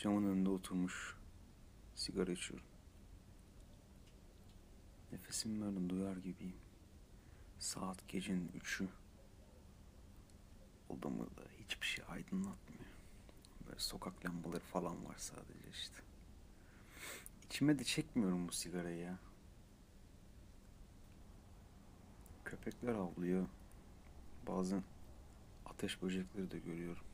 Camın önünde oturmuş. Sigara içiyorum. Nefesimi böyle duyar gibiyim. Saat gecenin üçü. Odamı da hiçbir şey aydınlatmıyor. Böyle sokak lambaları falan var sadece işte. İçime de çekmiyorum bu sigarayı ya. Köpekler avlıyor. Bazen ateş böcekleri de görüyorum.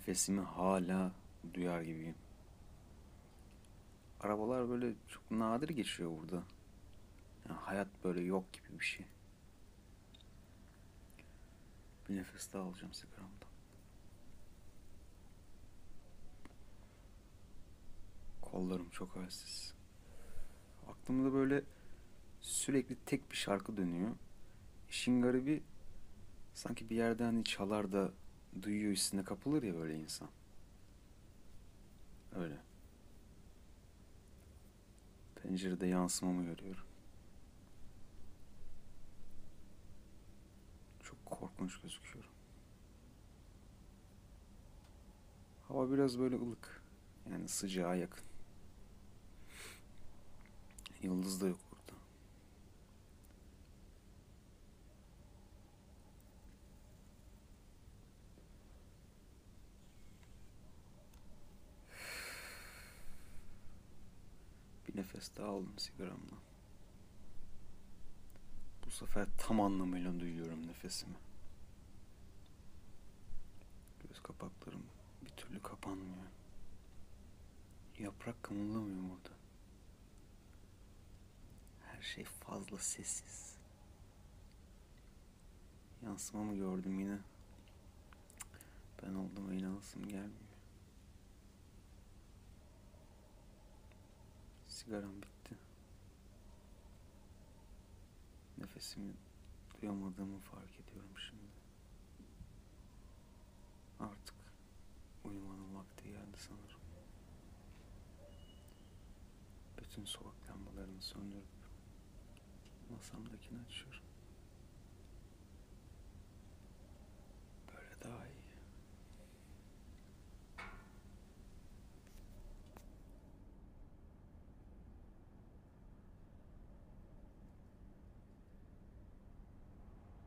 Nefesimi hala duyar gibiyim. Arabalar böyle çok nadir geçiyor burada. Yani hayat böyle yok gibi bir şey. Bir nefes daha alacağım sigaramdan. Kollarım çok halsiz. Aklımda böyle sürekli tek bir şarkı dönüyor. İşin garibi sanki bir yerden hani çalar da duyuyor hissine kapılır ya böyle insan. Öyle. Pencerede yansımamı görüyorum. Çok korkunç gözüküyorum. Hava biraz böyle ılık. Yani sıcağa yakın. Yıldız da yok burada. Bir nefes daha aldım sigaramla. Bu sefer tam anlamıyla duyuyorum nefesimi. Göz kapaklarım bir türlü kapanmıyor. Yaprak kımıldamıyor burada. Her şey fazla sessiz. Yansımamı gördüm yine. Ben olduğuma inanasım gelmiyor. Sigaram bitti. Nefesimi duyamadığımı fark ediyorum şimdi. Artık uyumanın vakti geldi sanırım. Bütün sokak lambalarını söndürüp masamdakini açıyorum.